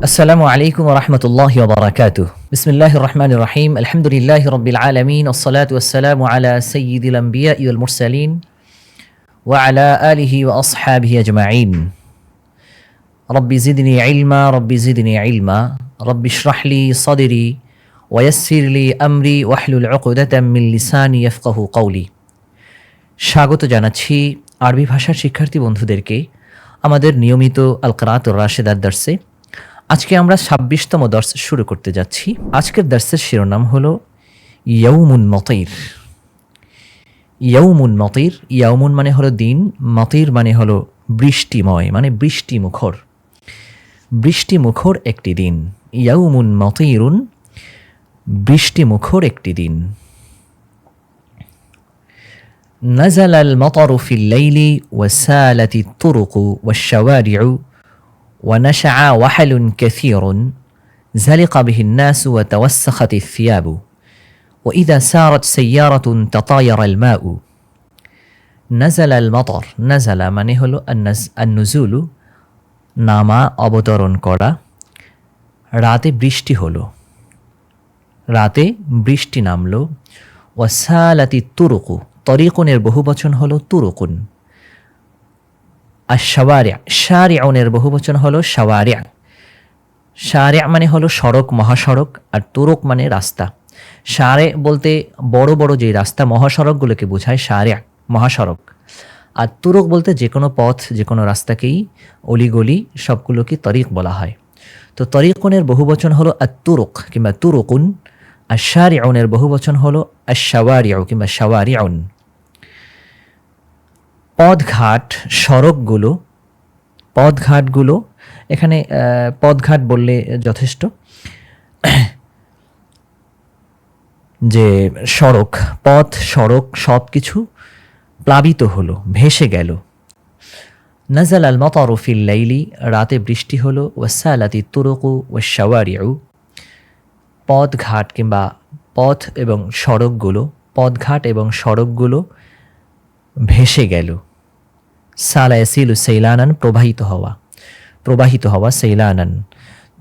السلام عليكم ورحمة الله وبركاته بسم الله الرحمن الرحيم الحمد لله رب العالمين والصلاة والسلام على سيد الأنبياء والمرسلين وعلى آله وأصحابه أجمعين رب زدني علما رب زدني علما رب اشرح لي صدري ويسر لي أمري واحلل عقدة من لساني يفقه قولي স্বাগত জানাচ্ছি আরবি ভাষার শিক্ষার্থী বন্ধুদেরকে আমাদের নিয়মিত আল কারাত রাশেদার দর্শে আজকে আমরা ছাব্বিশতম দর্শ শুরু করতে যাচ্ছি আজকের দর্শের শিরোনাম হল ইয়ৌমুন মতির ইয়ৌমুন মতির ইয়ৌমুন মানে হলো দিন মতির মানে হলো বৃষ্টিময় মানে বৃষ্টি মুখর বৃষ্টি মুখর একটি দিন ইয়ৌমুন মতিরুন বৃষ্টি মুখর একটি দিন نزل المطر في الليل وسالت الطرق والشوارع ونشع وحل كثير زلق به الناس وتوسخت الثياب واذا سارت سياره تطاير الماء نزل المطر نزل মানে হলো النزول নামা অবতরণ করা রাতে বৃষ্টি হলো রাতে বৃষ্টি নামলো ওয়াসালাতি তুরুকু তরিকুনের বহুবচন হলো তুরুকুন আর শাওয়ারিয়া শারিউনের বহুবচন হলো সাওয়ারিয়া শারিয়া মানে হলো সড়ক, মহাসড়ক, আর তুরুক মানে রাস্তা। সারে বলতে বড় বড় যে রাস্তা মহাসড়কগুলোকে বোঝায় সারিয়া মহাসড়ক। আর তুরুক বলতে যে কোনো পথ, যে কোনো রাস্তাকেই অলিগলি সবগুলোকে তরিক বলা হয়। তো তরিকুনের বহুবচন হলো আর তুরুক কিংবা তুরুকুন, আর শারিউনের বহুবচন হলো আর শাওয়ারিয়াও কিংবা শাওয়ারিউন। পদঘাট সড়কগুলো, পদঘাটগুলো, এখানে পদঘাট বললে যথেষ্ট। যে সড়ক, পথ, সড়ক সব কিছু প্লাবিত হলো, ভেসে গেল। নাজাল আল মতরফিল লাইলি, রাতে বৃষ্টি হলো ওয়াসালাতি তুরকু ওয়াশাওয়ারিউ পথঘাট কিংবা পথ এবং সড়কগুলো পথঘাট এবং সড়কগুলো ভেসে গেল। সালায়াসিলু সেইলানান প্রবাহিত হওয়া প্রবাহিত হওয়া সেইলানান।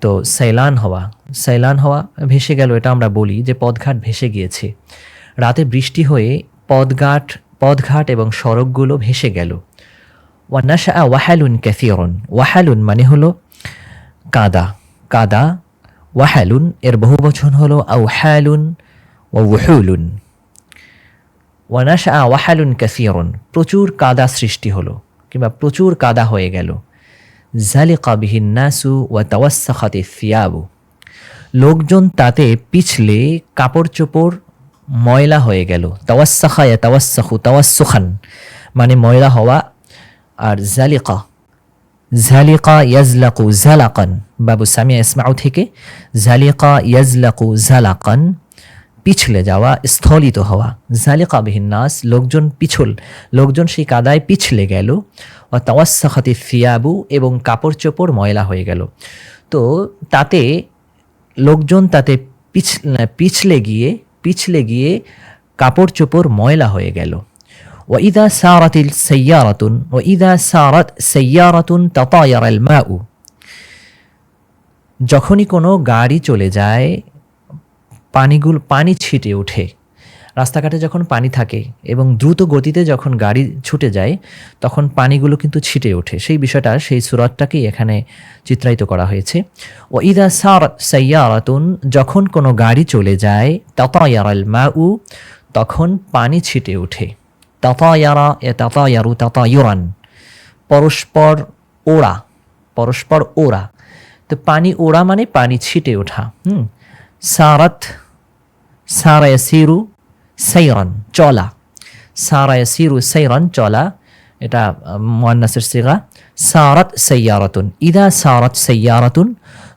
তো সৈলান হওয়া সৈলান হওয়া ভেসে গেল, এটা আমরা বলি যে পদঘাট ভেসে গিয়েছে। রাতে বৃষ্টি হয়ে পদঘাট পদঘাট এবং সড়কগুলো ভেসে গেল। ওয়ানাশা ওয়াহালুন ক্যাফিয়রন ওয়াহালুন মানে হলো কাদা কাদা ওয়াহালুন, এর বহু বচন হলো আউহালুন ওয়াহুলুন ওয়ানাশা ওয়াহালুন ক্যাফিয়রন প্রচুর কাদা সৃষ্টি হলো। কিংবা প্রচুর কাদা হয়ে গেল। জালিকা নাসু ওয়া তাওয়াসাখাতে ফিয়াবু লোকজন তাতে পিছলে কাপড় চোপড় ময়লা হয়ে গেল। তাওয়াসাখা ইয়া তাওয়াসাখু তাওয়াসুখান মানে ময়লা হওয়া। আর জালিকা জালিকা ইয়াজলাকু জালাকান। বাবু সামিয়া ইসমাউ থেকে, জালিকা ইয়াজলাকু জালাকান। পিছলে যাওয়া স্থলিত হওয়া জালিকা বিহিন্নাস লোকজন পিছল লোকজন সেই কাদায় পিছলে গেল ও তাওয়াসাখাতি ফিয়াবু এবং কাপড় চোপড় ময়লা হয়ে গেল তো তাতে লোকজন তাতে পিছ পিছলে গিয়ে পিছলে গিয়ে কাপড় চোপড় ময়লা হয়ে গেল وإذا سارت سيارة وإذا سارت سيارة تطاير الماء যখনই কোনো গাড়ি চলে যায় পানিগুলো, পানি ছিটে ওঠে। রাস্তাঘাটে যখন পানি থাকে এবং দ্রুত গতিতে যখন গাড়ি ছুটে যায়, তখন পানিগুলো কিন্তু ছিটে ওঠে। সেই বিষয়টা সেই সুরতটাকেই এখানে চিত্রায়িত করা হয়েছে। ও ইদা সার সাইয়ারাতুন, যখন কোনো গাড়ি চলে যায়, তাতায়ারাল মা উ তখন পানি ছিটে ওঠে। তাতায়ারা, এ তাতায়ারু তাতায়ুরান, পরস্পর ওড়া পরস্পর ওড়া। তো পানি ওড়া মানে পানি ছিটে ওঠা। হুম। সারাত সারায়াসিরু সাইরান চলা সারায়াসিরু সাইরান চলা এটা মোয়ান্নাসের সিগা সারাত সাইয়ারাতুন ইদা সারাত সাইয়ারাতুন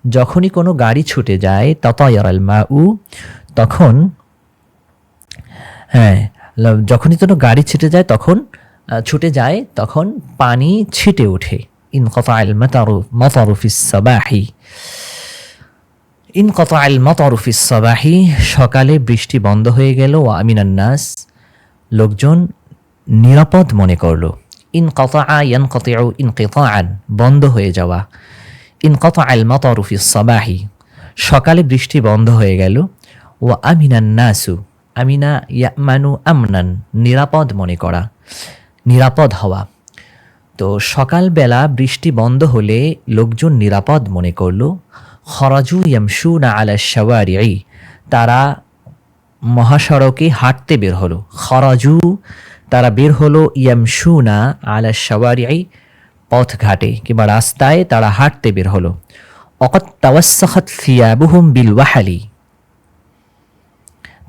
যখনই কোনো গাড়ি ছুটে যায় তাতায়ারাল মা উ তখন হ্যাঁ যখনই কোনো গাড়ি ছুটে যায়, তখন ছুটে যায়, তখন পানি ছিটে ওঠে। ইন কফাইল মাতারু মাতারুফিস সাবাহি। ইন কত আল মতরফিস সবাহি, সকালে বৃষ্টি বন্ধ হয়ে গেল ও আমিনান্নাস লোকজন নিরাপদ মনে করল। কত আন কত ইন আন বন্ধ হয়ে যাওয়া। ইনকত আল মতরুফি সবাহি, সকালে বৃষ্টি বন্ধ হয়ে গেল ও আমিনান নাসু, আমিনা ইয়ামানু আমনান, নিরাপদ মনে করা, নিরাপদ হওয়া। তো সকালবেলা বৃষ্টি বন্ধ হলে লোকজন নিরাপদ মনে করল খরাজু ইয়ামশুনা আলা শাওয়ারি তারা মহাসড়কে হাঁটতে বের হলো। খরাজু, তারা বের হলো ইয়ামশুনা আলা শাওয়ারি পথঘাটে কিংবা রাস্তায় তারা হাঁটতে বের হলো। অকত তাওয়াসখত ফিয়াবুহুম বিল ওয়াহালি।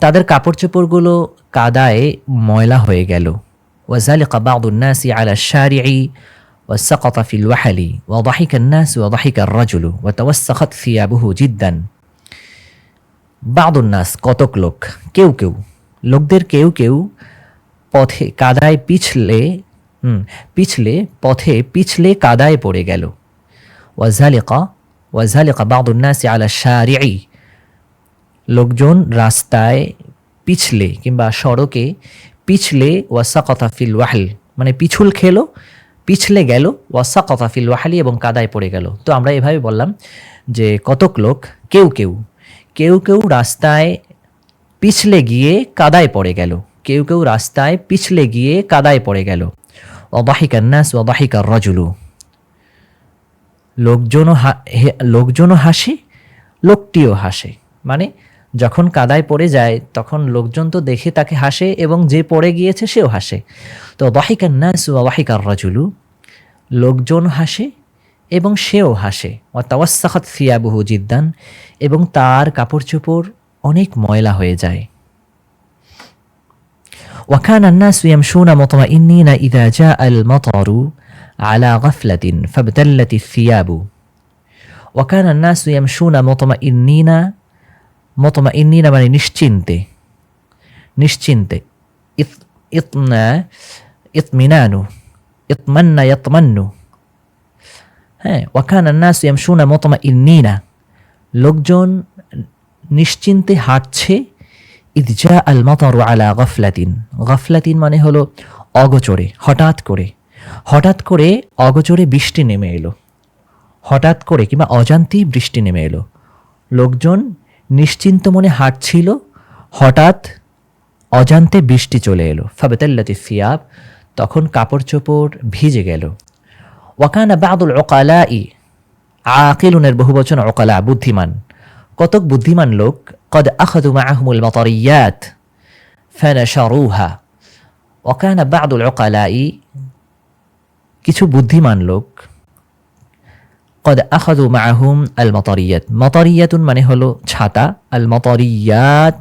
তাদের কাপড় চোপড়গুলো কাদায় ময়লা হয়ে গেল। ওয়াজালিকা বাদুন্নাসি আলা শারিঈ وسقط في الوحل وضحك الناس وضحك الرجل وتوسخت ثيابه جدا بعض الناس কতক লোক কেউ কেউ লোকদের কেউ কেউ পথে কাদায় পিছলে হুম পিছলে পথে পিছলে কাদায় পড়ে গেল ওয়াজালিকা ওয়াজালিকা بعض الناس على الشارع লোকজন রাস্তায় পিছলে কিংবা সড়কে পিছলে ওয়াসাকতা ফিল ওয়াহল মানে পিছুল খেলো পিছলে গেল, ওয়াসাকতা ফিল ওয়াহালি এবং কাদায় পড়ে গেল। তো আমরা এভাবে বললাম যে কতক লোক, কেউ কেউ কেউ কেউ রাস্তায় পিছলে গিয়ে কাদায় পড়ে গেল। কেউ কেউ রাস্তায় পিছলে গিয়ে কাদায় পড়ে গেল। অবাহিকার নাস অবাহিকার রজুলু। লোকজনও হা, লোকজনও হাসে, লোকটিও হাসে। মানে যখন কাদায় পড়ে যায় তখন লোকজন তো দেখে তাকে হাসে এবং যে পড়ে গিয়েছে সেও হাসে তো ওয়াহিকার নাস ওয়াহিকার রাজুলু লোকজন হাসে এবং সেও হাসে ও তাওয়াসাখাত ফিয়াবহু জিদ্দান এবং তার কাপড় চোপড় অনেক ময়লা হয়ে যায় وكان الناس يمشون مطمئنين إذا جاء المطر على غفلة فابتلت الثياب وكان الناس يمشون مطمئنين মতমাইন্নিনা মানে নিশ্চিন্তে নিশ্চিন্তে ইতমিনানু ইতমান্না ইতমান্নু হ্যাঁ ওয়াখান আন্নাস ইয়ামশুনা মতমা ইন্নিনা লোকজন নিশ্চিন্তে হাঁটছে ইদজা আল মতর আলা গফলাতিন গফলাতিন মানে হলো অগচরে হঠাৎ করে হঠাৎ করে অগচরে বৃষ্টি নেমে এলো হঠাৎ করে কিংবা অজান্তি বৃষ্টি নেমে এলো লোকজন নিশ্চিন্ত মনে হাঁটছিল, হঠাৎ অজান্তে বৃষ্টি চলে এলো। ফাবেতাল্লাতি ফিয়াব তখন কাপড় চোপড় ভিজে গেল। ওয়াকানা বাদুল ওকালা ই আকিলুনের বহু বচন ওকালা বুদ্ধিমান। কতক বুদ্ধিমান লোক, কদ আখাদু মাহমুল মতরিয়াত, ফানাশারুহা। ওয়াকানা বাদুল ওকালা ই কিছু বুদ্ধিমান লোক কদ আখাদু মাহুম আল মতরিয়াত মতরিয়াতুন মানে হলো ছাতা আল মতরিয়াত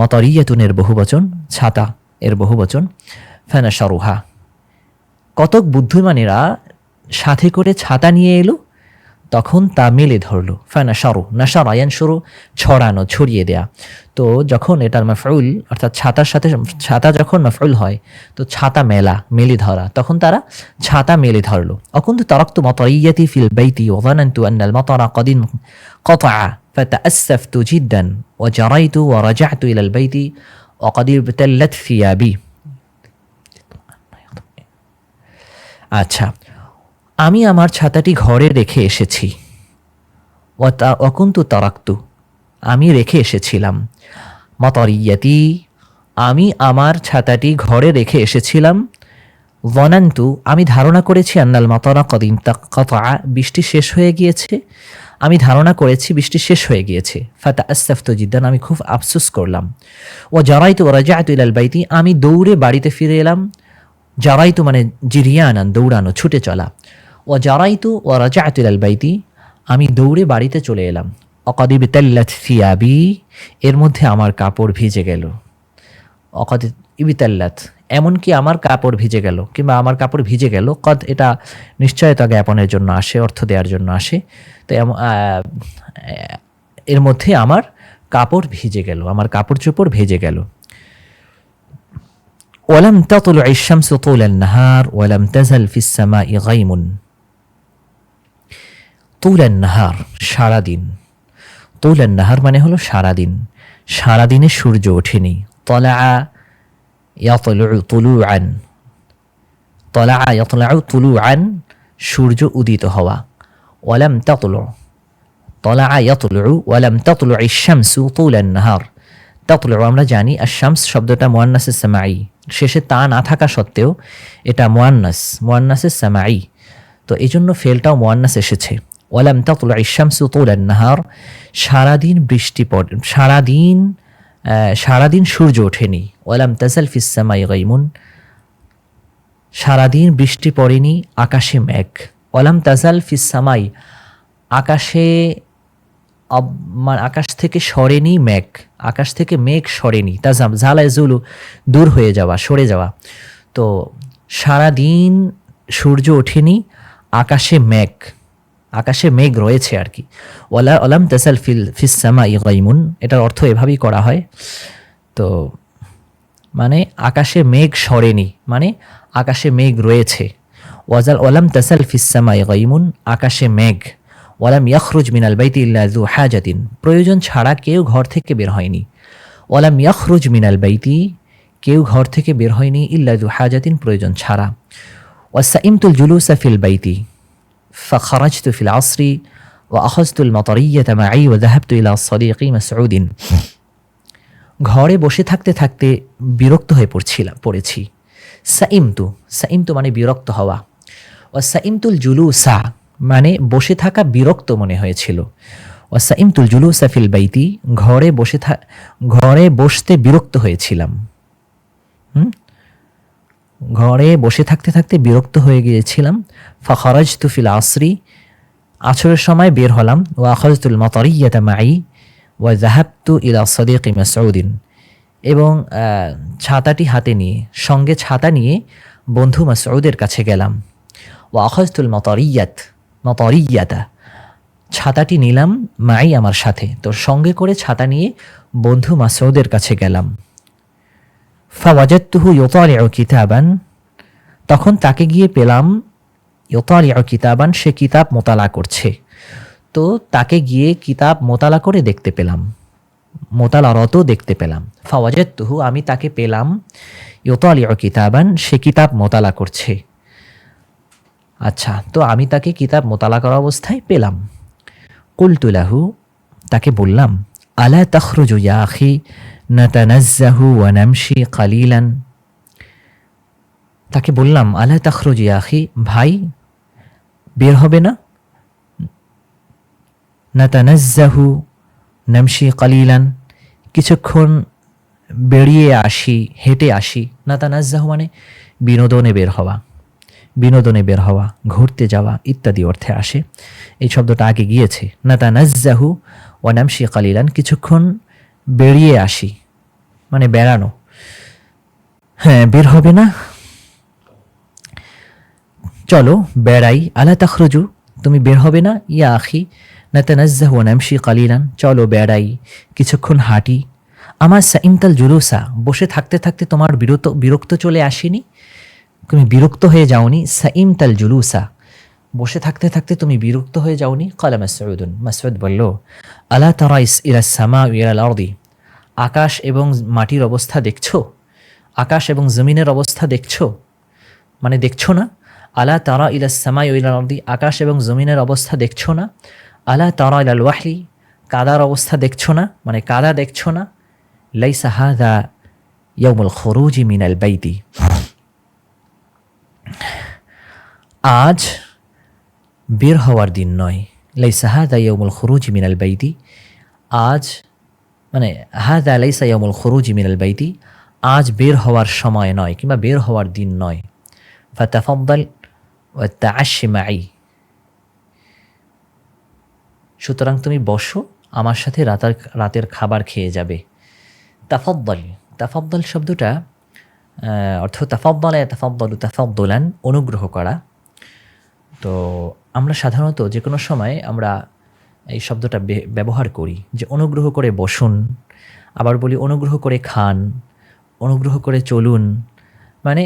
মতরিয়াতুনের বহুবচন, ছাতা এর বহু বচন ফেনা সরুহা কতক বুদ্ধিমানেরা সাথে করে ছাতা নিয়ে এলো তখন তা মেলে ধরলো ফানা সরু নাসা রায়ান সরু ছড়ানো ছড়িয়ে দেয়া তো যখন এটার মাফরুল অর্থাৎ ছাতার সাথে ছাতা যখন মাফরুল হয় তো ছাতা মেলা মেলে ধরা তখন তারা ছাতা মেলে ধরলো অকুন্ত তরক্ত মতরিয়াতি ফিল বাইতি ওভানান্তু আন্নাল মতরা কদিন قطع فتأسفت جدا وجريت ورجعت إلى البيت وقد ابتلت ثيابي আচ্ছা আমি আমার ছাতাটি ঘরে রেখে এসেছি। অকুন্তু তারাক্তু, আমি রেখে এসেছিলাম। মতরিয়াতি, আমি আমার ছাতাটি ঘরে রেখে এসেছিলাম। বনান্তু আমি ধারণা করেছি আন্নাল মতরা কদিন কতা বৃষ্টি শেষ হয়ে গিয়েছে। আমি ধারণা করেছি বৃষ্টি শেষ হয়ে গিয়েছে। ফাতা আস্তাফত জিদ্দান, আমি খুব আফসোস করলাম। ও জারাইতু রাজায়তু ইলাল বাইতি, আমি দৌড়ে বাড়িতে ফিরে এলাম। জারাইতু মানে জিরিয়া আনান দৌড়ানো, ছুটে চলা। ও জারাইতু ও রাজাতুল বাইতি আমি দৌড়ে বাড়িতে চলে এলাম। অকাদি তাল্লাত সিয়াবি এর মধ্যে আমার কাপড় ভিজে গেল। অকাদি ইবিতাল্লাত এমনকি আমার কাপড় ভিজে গেল কিংবা আমার কাপড় ভিজে গেল। কদ এটা নিশ্চয়তা জ্ঞাপনের জন্য আসে, অর্থ দেওয়ার জন্য আসে। তো এর মধ্যে আমার কাপড় ভিজে গেল, আমার কাপড় চোপড় ভিজে গেল। ওয়ালাম তাতুল ইশামসু তুলান নাহার, ওয়ালাম তাজাল ফিস সামাই গাইমুন। তুলেন নাহার সারাদিন। তুলেন নাহার মানে হলো সারাদিন। সারাদিনে সূর্য ওঠেনি। তলা আ আন তলা আ তুলু আন সূর্য উদিত হওয়া। ওয়ালাম তাতল। তলা আ ইয়াতুলু, ওয়ালাম তাতুল ইশামসু তুলেন নাহার তাতল আমরা জানি আর শামস শব্দটা মোয়ান্নাসের সামাই শেষে তা না থাকা সত্ত্বেও এটা মোয়ান্নাস মোয়ান্নাসের সামাই তো এই জন্য ফেলটাও মোয়ান্নাস এসেছে। ওয়ালাম তাতলু ইশামসু তুলান নাহার। সারাদিন বৃষ্টি পড়ে, সারাদিন সারাদিন সূর্য ওঠেনি। ওয়ালাম তাজাল ফিস সামাই গাইমুন। সারাদিন বৃষ্টি পড়েনি, আকাশে মেঘ। ওয়ালাম তাজাল ফিসামাই আকাশে আকাশ থেকে সরেনি মেঘ, আকাশ থেকে মেঘ সরেনি। তাজাম ঝালায় জুলু দূর হয়ে যাওয়া, সরে যাওয়া। তো সারাদিন সূর্য ওঠেনি, আকাশে মেঘ। আকাশে মেঘ রয়েছে আর কি। ওলা ওলাম তাসাল ফিল ফিসামা ইগাইমুন এটার অর্থ এভাবেই করা হয়। তো মানে আকাশে মেঘ সরেনি মানে আকাশে মেঘ রয়েছে। ওয়াজাল ওয়ালাম তাসাল ফিসামা ইগাইমুন আকাশে মেঘ। ওয়ালাম ইয়াখরুজ মিনাল বাইতি ইল্লা যু হাজাতিন। প্রয়োজন ছাড়া কেউ ঘর থেকে বের হয়নি। ওয়ালাম ইয়াখরুজ মিনাল বাইতি, কেউ ঘর থেকে বের হয়নি ইল্লা যু হাজাতিন প্রয়োজন ছাড়া। ওয়াসাইমতুল জুলুসা ফিল বাইতি। فخرجت في العصر وأخذت المطرية معي وذهبت إلى صديقي مسعود ঘরে বসে থাকতে থাকতে বিরক্ত হয়ে পড়ছিলাম পড়েছি সাইমতু সাইমতু মানে বিরক্ত হওয়া ও সাইমতুল জুলুসা মানে বসে থাকা বিরক্ত মনে হয়েছিল ও সাইমতুল জুলুসা ফিল বাইতি ঘরে বসে থা ঘরে বসতে বিরক্ত হয়েছিলাম হুম ঘরে বসে থাকতে থাকতে বিরক্ত হয়ে গিয়েছিলাম। ফখরাজ তুফিল আসরি। আছরের সময় বের হলাম। ও আখরাজতুল মতরিয়াতা মাই ও জাহাবতু ইলা সদিক মাসউদ্দিন এবং ছাতাটি হাতে নিয়ে, সঙ্গে ছাতা নিয়ে বন্ধু মাসউদের কাছে গেলাম। ও আখরাজতুল মতরিয়াত, মতরিয়াতা। ছাতাটি নিলাম মাই আমার সাথে। তো সঙ্গে করে ছাতা নিয়ে বন্ধু মাসউদের কাছে গেলাম। ফাওয়াজাত্তুহু ইউতারিউ কিতাবান তখন তাকে গিয়ে পেলাম ইউতারিউ কিতাবান সে কিতাব মোতালা করছে। তো তাকে গিয়ে কিতাব মোতালা করে দেখতে পেলাম। মোতালারত দেখতে পেলাম। ফাওয়াজাত্তুহু আমি তাকে পেলাম ইউতারিউ কিতাবান সে কিতাব মোতালা করছে। আচ্ছা তো আমি তাকে কিতাব মোতালা করা অবস্থায় পেলাম। কুলতুলাহু তাকে বললাম আলা তখরুজু ইয়া আখি, নাতানাজ্জাহু ওয়া নামশি কালিলান? তাকে বললাম, আলা তখরুজু ইয়া ভাই, বের হবে না? নাতানাজ্জাহু, নামশি কালিলান, কিছুক্ষণ বেরিয়ে আসি, হেঁটে আসি। নাতানাজ্জাহু মানে বিনোদনে বের হওয়া, বিনোদনে বের হওয়া, ঘুরতে যাওয়া ইত্যাদি অর্থে আসে। এই শব্দটা আগে গিয়েছে। নাতানাজ্জাহু ওয়ানামশি কালিলান, কিছুক্ষণ বেরিয়ে আসি। মানে বেড়ানো। হ্যাঁ বের হবে না? চলো, বেড়াই। আলা তখরজু, তুমি বের হবে না? ইয়া আখি, নাতানাজ্জাহু ওয়ানামশি কালিলান, চলো বেড়াই। কিছুক্ষণ হাঁটি। আমার সাইমতাল জুলুসা, বসে থাকতে থাকতে তোমার বিরত বিরক্ত চলে আসেনি? তুমি বিরক্ত হয়ে যাওনি? সাইম তাল জুলুসা বসে থাকতে থাকতে তুমি বিরক্ত হয়ে যাওনি? কালা মাসউদুন। মাসউদ বলল, আলা তারা ইস ইরা সামা ইরাল আরদি আকাশ এবং মাটির অবস্থা দেখছ? আকাশ এবং জমিনের অবস্থা দেখছ? মানে দেখছ না? আলা তারা ইলা সামা ইরাল আরদি আকাশ এবং জমিনের অবস্থা দেখছ না? আলা তারা ইলাল ওয়াহলি কাদার অবস্থা দেখছ না? মানে কাদা দেখছ না? লাইসা হাদা ইয়াউমুল খুরুজি মিনাল বাইতি। আজ বের হওয়ার দিন নয়। লাইসা হাদা ইয়াউমুল খুরুজ মিনাল বাইতি। আজ মানে হাদা লাইসা ইয়াউমুল খুরুজ মিনাল বাইতি। আজ বের হওয়ার সময় নয় কিংবা বের হওয়ার দিন নয়। ফাতাফাদ্দাল ওয়া তাআশি মাই। সুতরাং তুমি বসো, আমার সাথে রাতার, রাতের খাবার খেয়ে যাবে। তাফাদ্দাল তাফাদ্দাল শব্দটা অর্থ তাফাদ্দালা তাফাদ্দালু তাফাদ্দুলান, অনুগ্রহ করা। তো আমরা সাধারণত যে কোনো সময় আমরা এই শব্দটা ব্যবহার করি যে অনুগ্রহ করে বসুন, আবার বলি অনুগ্রহ করে খান, অনুগ্রহ করে চলুন। মানে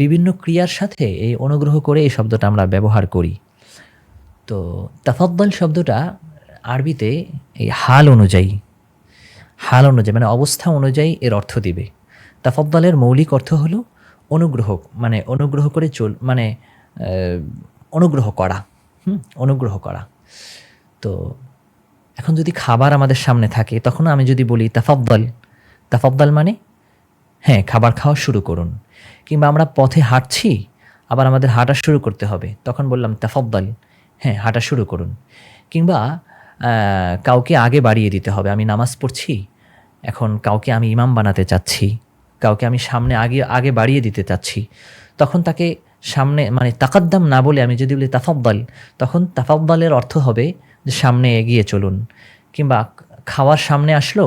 বিভিন্ন ক্রিয়ার সাথে এই অনুগ্রহ করে এই শব্দটা আমরা ব্যবহার করি। তো তাফাদ্দল শব্দটা আরবিতে এই হাল অনুযায়ী হাল অনুযায়ী মানে অবস্থা অনুযায়ী এর অর্থ দিবে। তাফদ্দালের মৌলিক অর্থ হলো অনুগ্রহ মানে অনুগ্রহ করে চল মানে অনুগ্রহ করা। হুম, অনুগ্রহ করা। তো এখন যদি খাবার আমাদের সামনে থাকে, তখন আমি যদি বলি তাফাব্বাল তাফাব্বাল মানে হ্যাঁ খাবার খাওয়া শুরু করুন। কিংবা আমরা পথে হাঁটছি, আবার আমাদের হাঁটা শুরু করতে হবে, তখন বললাম তাফাব্বাল হ্যাঁ হাঁটা শুরু করুন। কিংবা কাউকে আগে বাড়িয়ে দিতে হবে। আমি নামাজ পড়ছি, এখন কাউকে আমি ইমাম বানাতে চাচ্ছি, কাউকে আমি সামনে আগে আগে বাড়িয়ে দিতে চাচ্ছি, তখন তাকে সামনে মানে তাকাদ্দাম না বলে আমি যদি বলি তাফাব্বাল তখন তাফাব্বালের অর্থ হবে যে সামনে এগিয়ে চলুন। কিংবা খাওয়ার সামনে আসলো,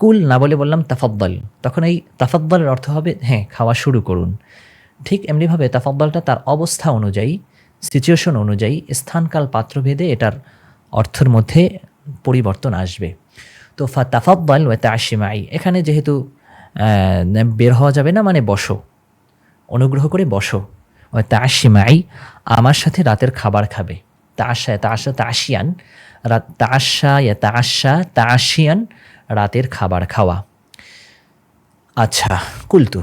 কুল না বলে বললাম তাফাব্বাল তখন এই তাফাব্বালের অর্থ হবে হ্যাঁ খাওয়া শুরু করুন। ঠিক এমনিভাবে তাফাব্বালটা তার অবস্থা অনুযায়ী সিচুয়েশন অনুযায়ী, স্থানকাল পাত্রভেদে এটার অর্থের মধ্যে পরিবর্তন আসবে। তো ফা তাফাব্বাল ওয়া তাশিমাই এখানে যেহেতু বের হওয়া যাবে না মানে বসো। অনুগ্রহ করে বসো। ওয়া তাশিমাই আমার সাথে রাতের খাবার খাবে। তাশা তাশা তাশিয়ান রাত তাশা ইয়া তাশা তাশিয়ান রাতের খাবার খাওয়া। আচ্ছা কুলতু,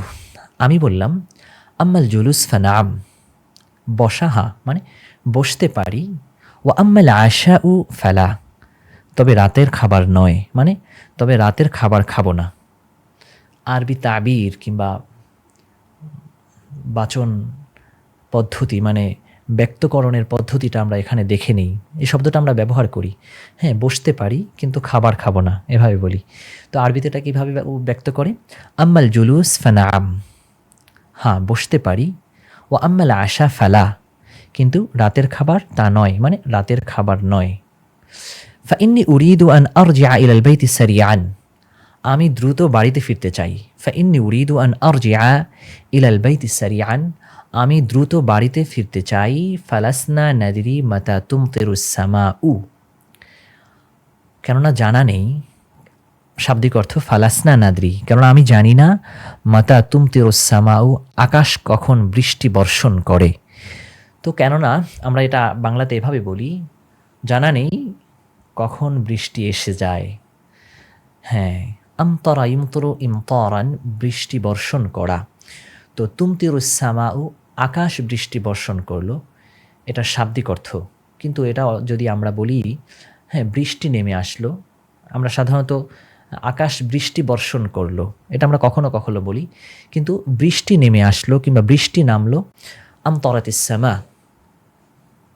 আমি বললাম, আম্মাল জুলুস ফানাম বসা হা মানে বসতে পারি। ও আম্মাল আশা উ ফেলা তবে রাতের খাবার নয় মানে তবে রাতের খাবার খাব না। আরবি তাবির কিংবা বাচন পদ্ধতি মানে ব্যক্তকরণের পদ্ধতিটা আমরা এখানে দেখে নিই। এই শব্দটা আমরা ব্যবহার করি। হ্যাঁ বসতে পারি, কিন্তু খাবার খাব না, এভাবে বলি। তো আরবিতে এটা কীভাবে ব্য- ব্যক্ত করে? আম্মাল জুলুস ফানাম হ্যাঁ বসতে পারি। ও আম্মাল আশা ফালা। কিন্তু রাতের খাবার তা নয় মানে রাতের খাবার নয়। ফাইন্নি উরিদু আন আরজিআ ইলাল বাইতি সারিয়ান আমি দ্রুত বাড়িতে ফিরতে চাই। ফাইন্নি উরিদু আন আরজিআ ইলাল বাইতি সারিয়ান আমি দ্রুত বাড়িতে ফিরতে চাই। ফালাসনা নাদিরি মাতা তুম সামা উ কেননা জানা নেই, শাব্দিক অর্থ ফালাসনা নাদরি। কেননা আমি জানি না মাতা তুমতিরুস সামাউ আকাশ কখন বৃষ্টি বর্ষণ করে। তো কেননা আমরা এটা বাংলাতে এভাবে বলি, জানা নেই কখন বৃষ্টি এসে যায়। হ্যাঁ আমতরা ইমতরু ইমতরান বৃষ্টি বর্ষণ করা। তো তুম তুমতিরুসামাউ আকাশ বৃষ্টি বর্ষণ করল। এটা শাব্দিক অর্থ। কিন্তু এটা যদি আমরা বলি হ্যাঁ বৃষ্টি নেমে আসলো। আমরা সাধারণত আকাশ বৃষ্টি বর্ষণ করল। এটা আমরা কখনো কখনো বলি। কিন্তু বৃষ্টি নেমে আসলো কিংবা বৃষ্টি নামলো আমতরাতিসামা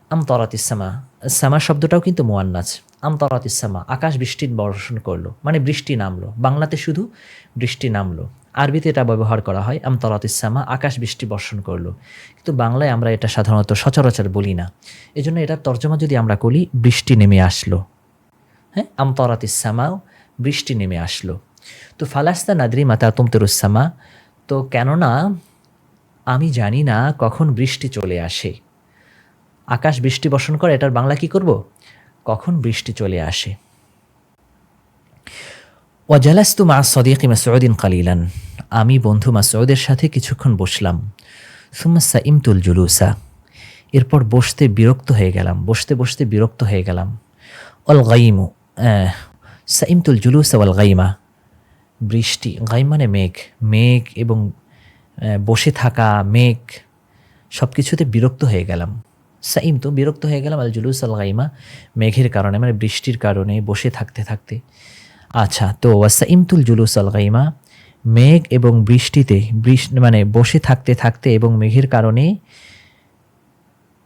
আমতরাতিসামা সামা। শব্দটাও কিন্তু মোয়ান্নাজ। আমতরাতিসামা আকাশ বৃষ্টি বর্ষণ করল। মানে বৃষ্টি নামলো। বাংলাতে শুধু বৃষ্টি নামলো। আরবিতে এটা ব্যবহার করা হয় আমতরাতিসামা আকাশ বৃষ্টি বর্ষণ করল। কিন্তু বাংলায় আমরা এটা সাধারণত সচরাচর বলি না। এজন্য এটার তর্জমা যদি আমরা করি, বৃষ্টি নেমে আসলো। হ্যাঁ? আমতরাতিসামাও বৃষ্টি নেমে আসলো। তো ফালাস্তা নাদরি মাতা তুমতরুসামা তো কেননা আমি জানি না কখন বৃষ্টি চলে আসে। আকাশ বৃষ্টি বর্ষণ করে, এটার বাংলা কি করব? কখন বৃষ্টি চলে আসে? ওয়াজালাস্তু মা সদিক মাসউদ্দিন কালিলান। আমি বন্ধু মাসউদের সাথে কিছুক্ষণ বসলাম। সুমাসা ইমতুল জুলুসা। এরপর বসতে বিরক্ত হয়ে গেলাম, বসতে বসতে বিরক্ত হয়ে গেলাম। অল গাইমু সাইমতুল জুলুসা ওয়াল গাইমা। বৃষ্টি, গাইম মানে মেঘ মেঘ এবং বসে থাকা মেঘ সব কিছুতে বিরক্ত হয়ে গেলাম। সাইম, তো বিরক্ত হয়ে গেলাম, আল জুলুস আল গাইমা, মেঘের কারণে মানে বৃষ্টির কারণে, বসে থাকতে থাকতে। আচ্ছা তো ওয়াসাইমতুল জুলুস আল গাইমা, মেঘ এবং বৃষ্টিতে বৃষ্টি মানে বসে থাকতে থাকতে এবং মেঘের কারণে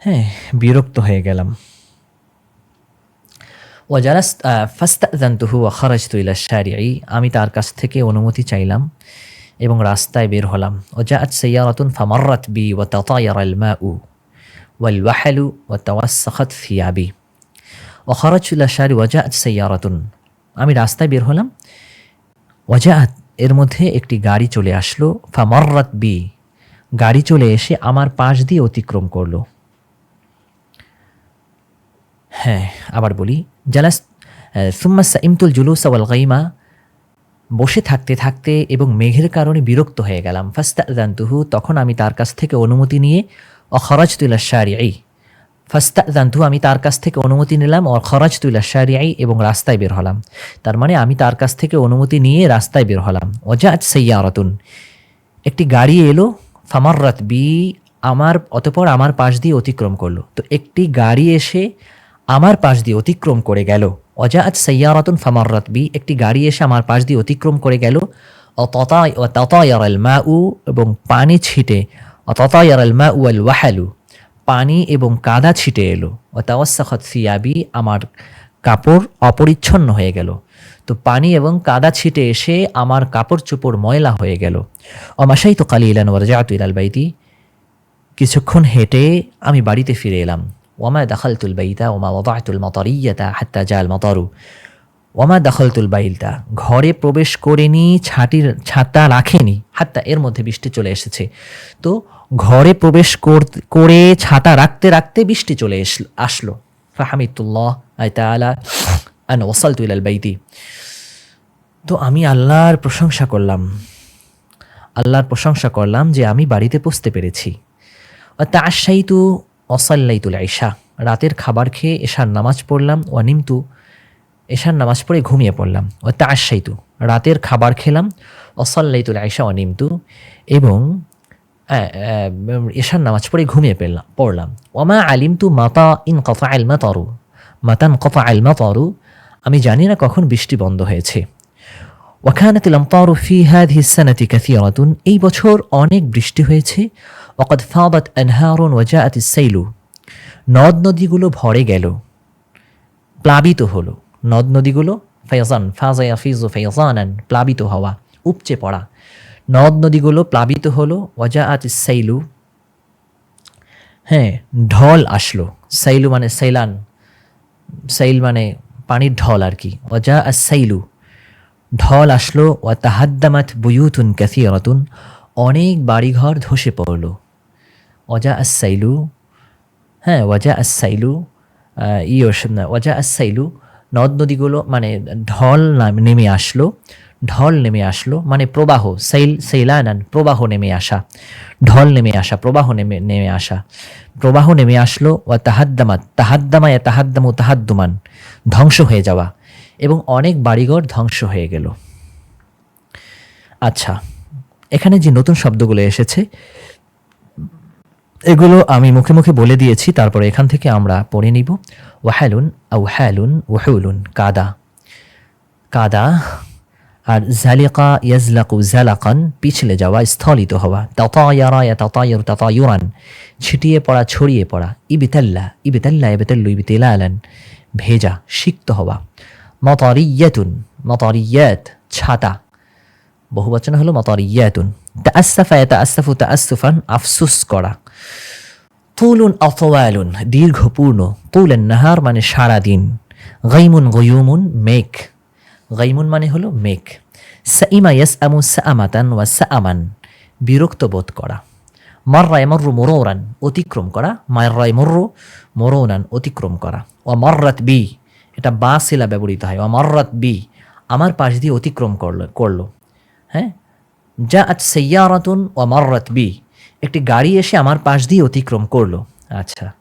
হ্যাঁ বিরক্ত হয়ে গেলাম। ওয়াজালাস ফাস্তাজান্তুহু ওয়া খারাজতু ইলা শারিঈ, আমি তার কাছ থেকে অনুমতি চাইলাম এবং রাস্তায় বের হলাম। ওজাআত সাইয়ারাতুন ফামাররাত বি ওয়া তাতায়ারা আল মাউ ওয়াল ওয়াহালু ওয়া তাওয়াসসাখাত থিয়াবি ওয়া খারাজতু ইলা শারি ওয়াজাআত সাইয়ারাতুন। আমি রাস্তায় বের হলাম। ওয়াজাআত, এর মধ্যে একটি গাড়ি চলে আসলো। ফামাররাত বি, গাড়ি চলে এসে আমার পাশ দিয়ে অতিক্রম করল। হ্যাঁ আবার বলি, জালাস সুম্মাসা ইমতুল জুলুস ওয়াল গাইমা, বসে থাকতে থাকতে এবং মেঘের কারণে বিরক্ত হয়ে গেলাম। ফাস্তাদান্তুহু তখন আমি তার কাছ থেকে অনুমতি নিয়ে অখরাজ তুলা শারিআই ফাস্তাদান্তুহু আমি তার কাছ থেকে অনুমতি নিলাম অখরাজ তুলা শারিআই এবং রাস্তায় বের হলাম। তার মানে আমি তার কাছ থেকে অনুমতি নিয়ে রাস্তায় বের হলাম। অজাত সৈয়ারতুন একটি গাড়ি এলো, ফামাররাত বি, আমার, অতপর আমার পাশ দিয়ে অতিক্রম করল। তো একটি গাড়ি এসে আমার পাশ দিয়ে অতিক্রম করে গেল। অজাআত সৈয়ারাতুন ফামাররাত বি, একটি গাড়ি এসে আমার পাশ দিয়ে অতিক্রম করে গেল। অততায়ার মা উ এবং পানি ছিটে। অততায়ার মা উ আল ওয়াহালু। পানি এবং কাদা ছিটে এলো। ও তাওয়াসাখত সিয়াবি আমার কাপড় অপরিচ্ছন্ন হয়ে গেল। তো পানি এবং কাদা ছিটে এসে আমার কাপড় চোপড় ময়লা হয়ে গেল। অমাশাই তো কালি ইলান ওয়ারজাতু ইলাল বাইতি। কিছুক্ষণ হেঁটে আমি বাড়িতে ফিরে এলাম। ওমা দাখালতুল বাইতা ওমা ওদাতুল মতরিয়াতা হাত্তা জাল মতরু। ওমা দাখালতুল বাইলতা ঘরে প্রবেশ করেনি ছাটির ছাতা রাখেনি, হাত্তা এর মধ্যে বৃষ্টি চলে এসেছে। তো ঘরে প্রবেশ কর- ছাতা রাখতে রাখতে বৃষ্টি চলে আসলো। ফাহামিদুল্লাহ আই তাআলা, আন ওসালতু ইলাল বাইতি। তো আমি আল্লাহর প্রশংসা করলাম। আল্লাহর প্রশংসা করলাম যে আমি বাড়িতে পৌঁছতে পেরেছি। তা আশাইতু অসাল্লাইতুল আইসা রাতের খাবার খেয়ে এশার নামাজ পড়লাম। ও নিমতু, এশার নামাজ পড়ে ঘুমিয়ে পড়লাম। ও তা আশাইতু রাতের খাবার খেলাম। অসাল্লাইতুল আইসা ও নিমতু। এবং হ্যাঁ, ঈশার নামাজ পড়ে ঘুমিয়ে পেলাম পড়লাম। ওমা আলিম তু মাতা ইন কফা আলমা তরু মাতান কফা আলমা তরু আমি জানি না কখন বৃষ্টি বন্ধ হয়েছে। ওয়াখানাত লম্পারু ফি হ্যাদ হিসানাতি অতুন এই বছর অনেক বৃষ্টি হয়েছে। ওকদ ফাবাত ওজা আতি সেইলু নদ নদীগুলো ভরে গেল। প্লাবিত হলো। নদ নদীগুলো ফেজান ফাজায়া ফিজু ফেজানান প্লাবিত হওয়া, উপচে পড়া। নদ নদীগুলো প্লাবিত হলো, ওয়াজাআত সাইলু। হ্যাঁ ঢল আসলো। সাইলু মানে সাইলান। সাইল মানে পানির ঢল আর কি। ওয়াজা আস সাইলু। ঢল আসলো ও তাহাদ্দামাত বুয়ুতুন ক্যাথিয়রাতুন অনেক বাড়িঘর ধসে পড়ল। অজা আসাইলু হ্যাঁ ওয়াজা আসাইলু ইয়ে ওয়াজা আসাইলু নদ নদীগুলো মানে ঢল নেমে আসলো। ঢল নেমে আসলো মানে প্রবাহ, সাইল, সাইলানান, প্রবাহ নেমে আসা। ঢল নেমে আসা, প্রবাহ নেমে নেমে আসা। প্রবাহ নেমে আসলো, ওয়া তাহাদ্দামাত, তাহাদ্দামায় তাহাদ্দামু তাহাদ্দুমান, ধ্বংস হয়ে যাওয়া, এবং অনেক বাড়িঘর ধ্বংস হয়ে গেল। আচ্ছা এখানে যে নতুন শব্দগুলো এসেছে, এগুলো আমি মুখে মুখে বলে দিয়েছি, তারপরে এখান থেকে আমরা পড়ে নিব। ওয়াহালুন, আউহালুন ওহুলুন কাদা। কাদা আর জালিকা ইয়াজলাকু জালাকান পিছলে যাওয়া, স্থলিত হওয়া। তাতায়ারা ইয়া তাতায়ুর তাতায়ুরান, ছিটিয়ে পড়া, ছড়িয়ে পড়া। ইবিতাল্লা ইবিতাল্লা, ইবিতাল্লু, ইবিতিলালান। ভেজা, সিক্ত হওয়া। মতারিয়াতুন, মতারিয়াত, ছাতা। বহু বচন হলো মতারিয়াতুন। তাআসসাফা ইয়াতাআসসাফু তাআসসুফান, আফসুস করা। তুলুন অতওয়ালুন দীর্ঘপূর্ণ। তুলেন নাহার মানে সারা দিন গাইমুন, গয়ুমুন, মেঘ। গাইমুন মানে হলো মেঘ। সাইমা ইয়াস আমু সামাতান ওয়া সাআমান, বিরক্ত বোধ করা। মাররায় মর্রু মোরৌরান, অতিক্রম করা। মাররায় মর্রু মোরৌনান অতিক্রম করা। ও মর্রাত বি, এটা বা শিলা ব্যবহৃত হয়। ও মর্রাত বি, আমার পাশ দিয়ে অতিক্রম করল, করল। হ্যাঁ? যা আজ সৈয়ারাতুন ও মর্রাত বি, একটি গাড়ি এসে আমার পাশ দিয়ে অতিক্রম করল। আচ্ছা।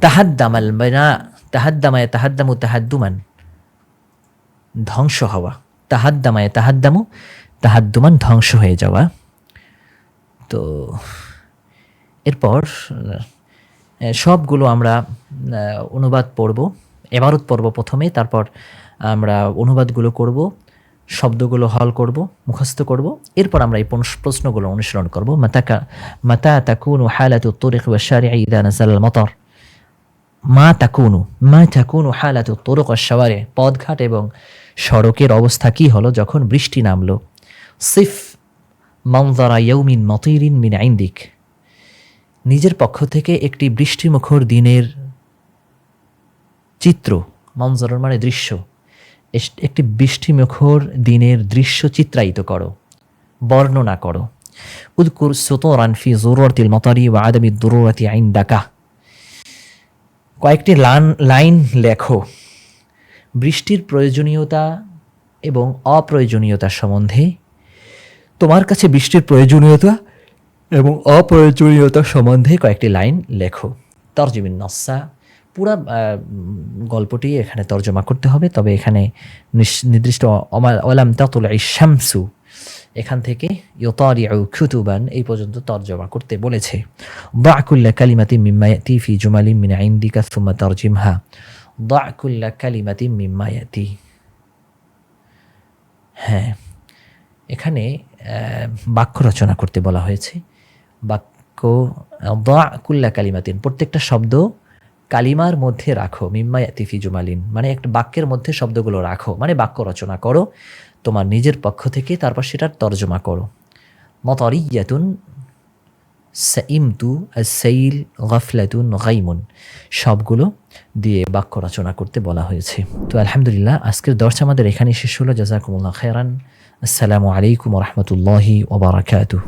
তাহাদ্দামাল না তাহাদ্দামায় তাহাদ্দামু তাহাদ্দুমান ধ্বংস হওয়া। তাহাদ্দামায় তাহাদ্দামু, তাহাদ্দুমান ধ্বংস হয়ে যাওয়া। তো, এরপর সবগুলো আমরা অনুবাদ পড়ব, এবারত পড়ব প্রথমে, তারপর আমরা অনুবাদগুলো করব, শব্দগুলো হল করব, মুখস্থ করব, এরপর আমরা এই প্রশ্ন- প্রশ্নগুলো অনুসরণ করব। মাতাকা মাতা তাকুনু হালাতু তুরিক ওয়া শারি'i ইদা আল মাতার। মা তাকুনু মা তাকুনু হালাতু তুরুক শাওয়ারি পথঘাট এবং সড়কের অবস্থা কি হলো যখন বৃষ্টি নামলো? সিফ, মনজারা ইয়ৌমিন মতিরিন মিন আইন্দিক নিজের পক্ষ থেকে একটি বৃষ্টিমুখর দিনের চিত্র মঞ্জর মানে দৃশ্য একটি বৃষ্টিমুখর দিনের দৃশ্য চিত্রায়িত করো, বর্ণনা করো। উদকুর সুতরান ফি জরুরতিল মতারি ওয়া আদামি দুরুরতি আইন ডাকা কয়েকটি লান, লাইন লেখো। বৃষ্টির প্রয়োজনীয়তা এবং অপ্রয়োজনীয়তা সম্বন্ধে। তোমার কাছে বৃষ্টির প্রয়োজনীয়তা এবং অপ্রয়োজনীয়তা সম্বন্ধে কয়েকটি লাইন লেখো। তর্জমিন নস্সা পুরা গল্পটি এখানে তর্জমা করতে হবে। তবে এখানে নিস- নির্দিষ্ট অলাম তাতুল শামসু এখান থেকে, ইউতারিউ খুতুবান এই পর্যন্ত তর্জমা করতে বলেছে। দাকুল্লা কালিমাতি মিম্মায়াতি ফি জুমালিম মিন ইন্দিকা সুম্মা তরজিমহা। দাকুল্লা কালিমাতি মিম্মায়াতি হ্যাঁ এখানে বাক্য রচনা করতে বলা হয়েছে। বাক্য দা কুল্লা কালিমাতিন, প্রত্যেকটা শব্দ কালিমার মধ্যে রাখো, মিম্মা ইয়াতিফি জুমালিন। মানে একটা বাক্যের মধ্যে শব্দগুলো রাখো মানে বাক্য রচনা করো। তোমার নিজের পক্ষ থেকে, তারপর সেটার তর্জমা করো। মতরিয়াতুন সাইমতু সাইল গফলাতুন গাইমুন। সবগুলো দিয়ে বাক্য রচনা করতে বলা হয়েছে। তো আলহামদুলিল্লাহ, আজকের দর্শ আমাদের এখানেই শেষ হলো। জাজাকুমুল্লাহ খেরান আসসালামু আলাইকুম রহমতুল্লাহি ওবরাকাতুহ